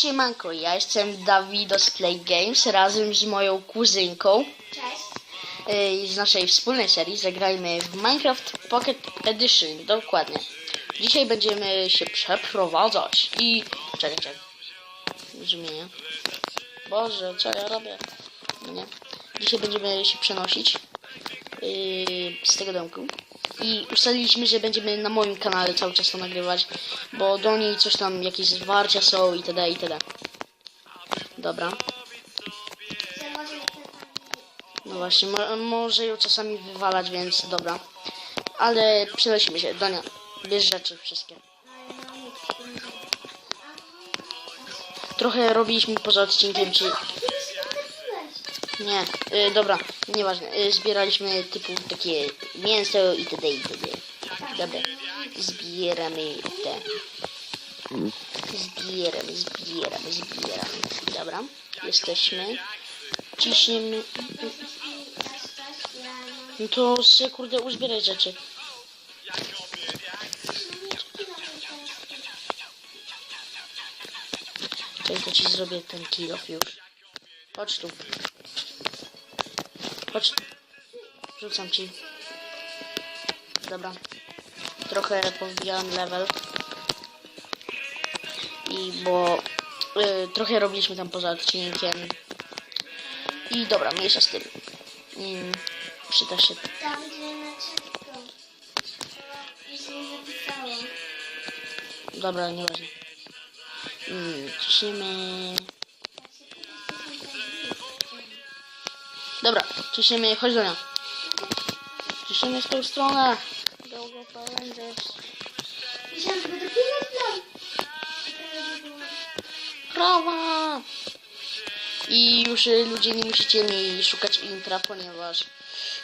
Siemanko, ja jestem Dawidos Play Games razem z moją kuzynką Cześć. yy, z naszej wspólnej serii Zagrajmy w Minecraft Pocket Edition, dokładnie. Dzisiaj będziemy się przeprowadzać i... Czekaj, czekaj. Zmienię. Boże, co ja robię? Nie. Dzisiaj będziemy się przenosić yy, z tego domku. I ustaliliśmy, że będziemy na moim kanale cały czas to nagrywać, bo do niej coś tam, jakieś zwarcia są itd. itd. Dobra. No właśnie, mo może ją czasami wywalać, więc dobra. Ale przenosimy się. Donia, bierz rzeczy wszystkie. Trochę robiliśmy poza odcinkiem, czy... Nie, y, dobra, nieważne. Y, zbieraliśmy typu takie mięso itd. itd. Dobra, zbieramy te. Zbieramy, zbieramy, zbieramy. Dobra, jesteśmy. Ciśniemy. No to se kurde uzbieraj rzeczy. Czekaj, to ci zrobię ten kill już. Chodź tu. Chodź. Rzucam ci. Dobra. Trochę powbijałem level. I bo y, trochę robiliśmy tam poza odcinkiem. I dobra, mniejsza z tym. Mm, przyda się. Tam gdzie na. Już nie zapisałam. Dobra, nieważne. Ciśniemy. Dobra, ciśniemy, chodź do mnie. Ciśniemy w tą stronę. Go, go, Power Rangers. Myślałam, że będę pilot Prawa! I już y, ludzie nie musicie mi szukać intra, ponieważ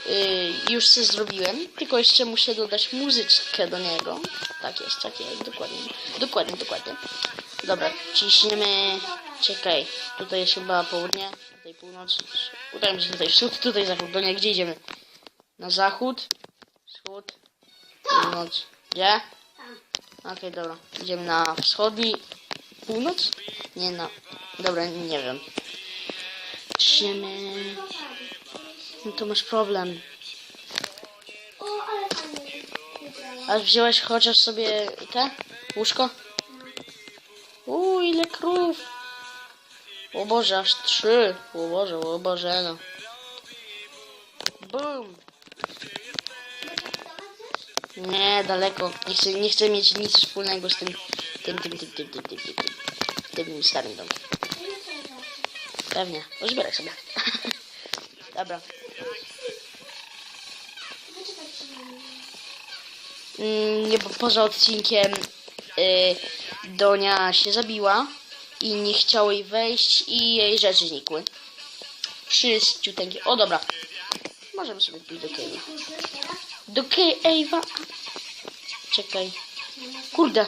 y, już się zrobiłem, tylko jeszcze muszę dodać muzyczkę do niego. Tak jest, tak jest, dokładnie. Dokładnie, dokładnie. Dobra, ciśniemy. Czekaj, tutaj jest chyba południe, tutaj północ. Udajmy się tutaj wschód, tutaj zachód. Do nie, gdzie idziemy? Na zachód, wschód, północ. Gdzie? Okej, dobra. Idziemy na wschodni północ? Nie na. Dobra, nie wiem. Ciśniemy. No to masz problem. A wziąłeś chociaż sobie te? Łóżko? Uuu, ile krów! O Boże, aż trzy! O Boże, o Boże, no. Boom! Nie, daleko. Nie chcę, nie chcę mieć nic wspólnego z tym, tym, tym, tym, tym, tym, tym, tym, tym, tym starym domem. Pewnie. Pozbieraj sobie. Dobra. Mm, nie, bo poza odcinkiem y, Donia się zabiła i nie chciało jej wejść i jej rzeczy znikły. Wszyściuteńkie. O dobra. Możemy sobie pójść do Cave'a. Do Cave'a. Czekaj. Kurde.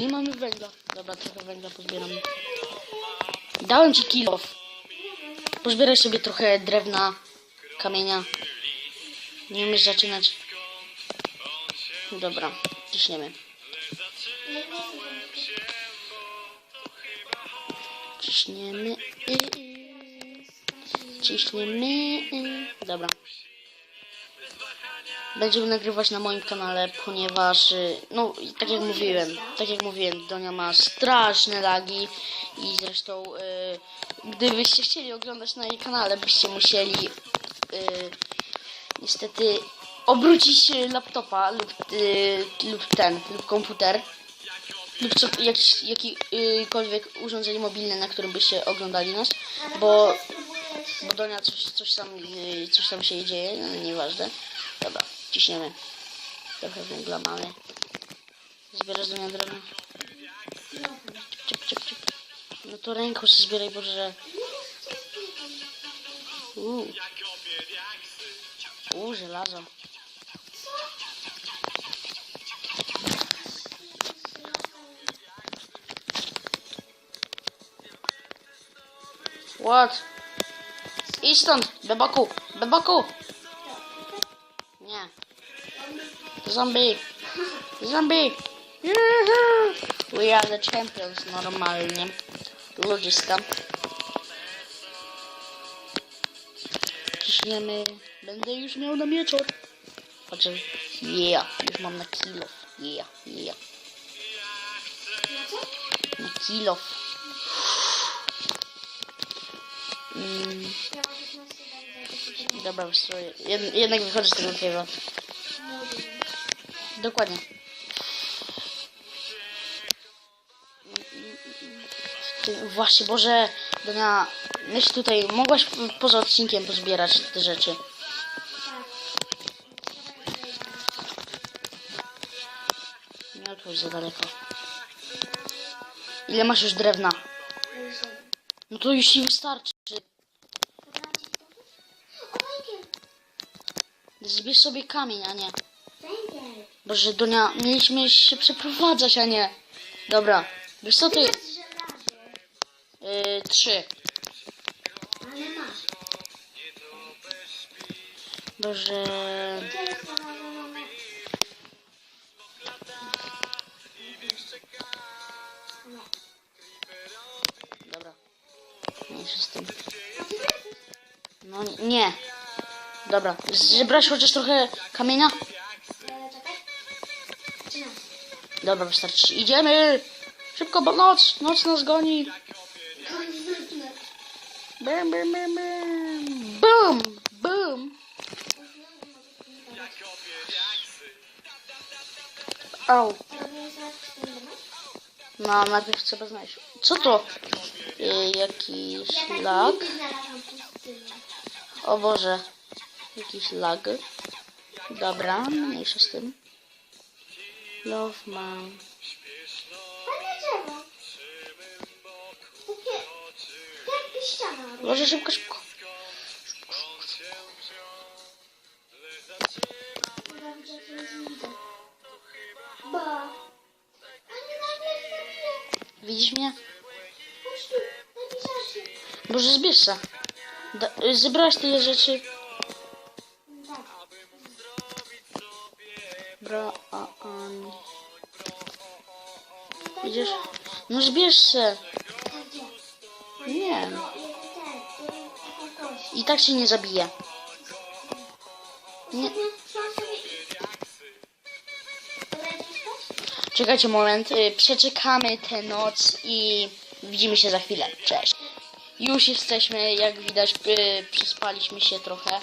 Nie mamy węgla. Dobra, trochę węgla pozbieram. Dałem ci kill off. Pozbieraj sobie trochę drewna, kamienia. Nie umiesz zaczynać. Dobra, ciśniemy. Ciśniemy. Ciśniemy. Dobra. Będziemy nagrywać na moim kanale, ponieważ, y, no, tak jak mówiłem, tak jak mówiłem, Donia ma straszne lagi i zresztą, y, gdybyście chcieli oglądać na jej kanale, byście musieli, y, niestety, obrócić laptopa lub, lub ten, lub komputer, lub co, jakiś, jakikolwiek urządzenie mobilne, na którym byście oglądali nas, bo, bo Donia coś, coś, tam, y, coś tam się dzieje, no, nieważne. Dobra, ciśniemy. Trochę węgla mamy. Zbierasz do mnie drewno? Czyp. No to ręką się zbieraj, Boże. Uuu. Uuu, żelazo. What? Idź stąd, bebaku, bebaku. Nie. Zombie. Zombie. Juhu. We are the champions normalnie. Ludziska. Ciśniemy. Będę już miał na mieczor. Znaczy, yeah, już mam na kilo. Yeah, yeah. Na co? Na kilo. Ja mam 15 dam za dobra, wystroję. Jed, jednak wychodzę z tego cave'a. Dokładnie. Ty, właśnie, Boże, Dania, myśl tutaj, mogłaś poza odcinkiem pozbierać te rzeczy. Nie odchodź za daleko. Ile masz już drewna? No to już ci wystarczy. Zbierz sobie kamień, a nie. Boże, Donia, mieliśmy się przeprowadzać, a nie. Dobra, wiesz co ty? Yy, trzy. ale masz. Boże. Dobra. Z tym. No nie. Dobra. Zebrałeś chociaż trochę kamienia? Dobra, wystarczy. Idziemy! Szybko, bo noc! Noc nas goni! Bum, bum, bum, bum. Bum! Bum! Au. No, najpierw trzeba znaleźć. Co to? Yy, jakiś znalazłam pustynię. O Boże. Jakiś lag. Dobra, mniejsza z tym. Love man. Boże, szybko, szybko. Widzisz mnie? Się. Boże, zbierz y, zebrałaś tyle rzeczy. A. Tak Idziesz? No zbierz gdzie? Nie. I tak się nie zabije. Nie. Czekajcie moment. y, Przeczekamy tę noc i widzimy się za chwilę. Cześć. Już jesteśmy, jak widać, y, przespaliśmy się trochę.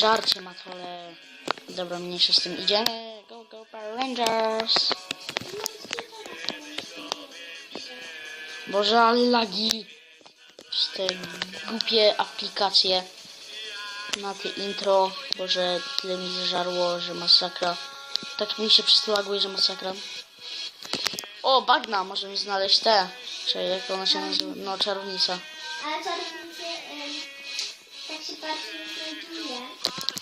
Żarcie ma to, ale... Dobra, mniejsza z tym. Idziemy. Go, go, Power Rangers. Boże, ale lagi. Te głupie aplikacje na te intro. Boże, tyle mi zażarło, że masakra. Tak mi się przez to laguje, że masakra. O, bagna, możemy znaleźć te. Czy jak ona się nazywa? No, czarownica. Ale czarownicy, em, tak się znajduje. Znajduje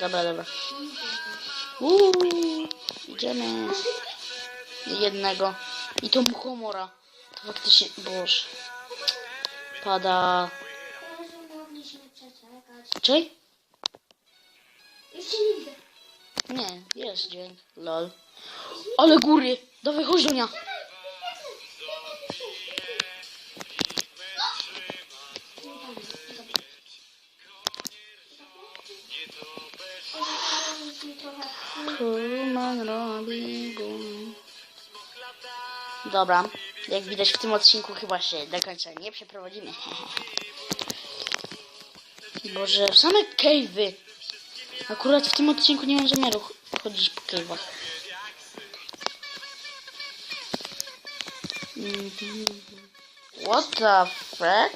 Dobra, dobra. Uuu, idziemy. Jednego. I to muchomora. To faktycznie, boże. Pada. Czej? Jeszcze nie widzę. Nie, jest dzień. Lol. Ale góry! Dawaj, chodź do nia. Dobra, jak widać w tym odcinku chyba się do końca nie przeprowadzimy. Boże, same cave'y. Akurat w tym odcinku nie mam zamiaru ch- chodzić po cave'ach. What the fuck?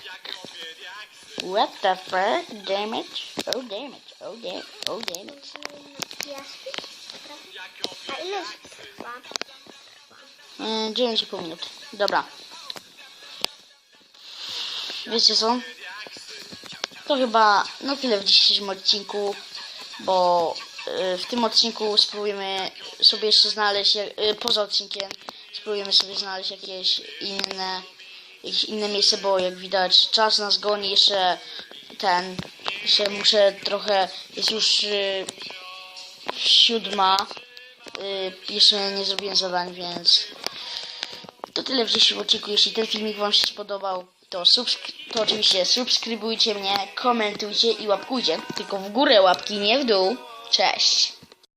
What the fuck? Damn it. Oh damn it. Oh damn Oh damn it. A ile trwa? Yy, 9,5 minut. Dobra. Wiecie co? To chyba na tyle w dzisiejszym odcinku, bo yy, w tym odcinku spróbujemy sobie jeszcze znaleźć, yy, poza odcinkiem, spróbujemy sobie znaleźć jakieś inne, jakieś inne miejsce, bo jak widać czas nas goni, jeszcze ten, jeszcze muszę trochę, jest już yy, siódma. Y, jeszcze nie zrobiłem zadań, więc to tyle w dzisiejszym odcinku. Jeśli ten filmik Wam się spodobał, to, to oczywiście subskrybujcie mnie, komentujcie i łapkujcie. Tylko w górę łapki, nie w dół. Cześć!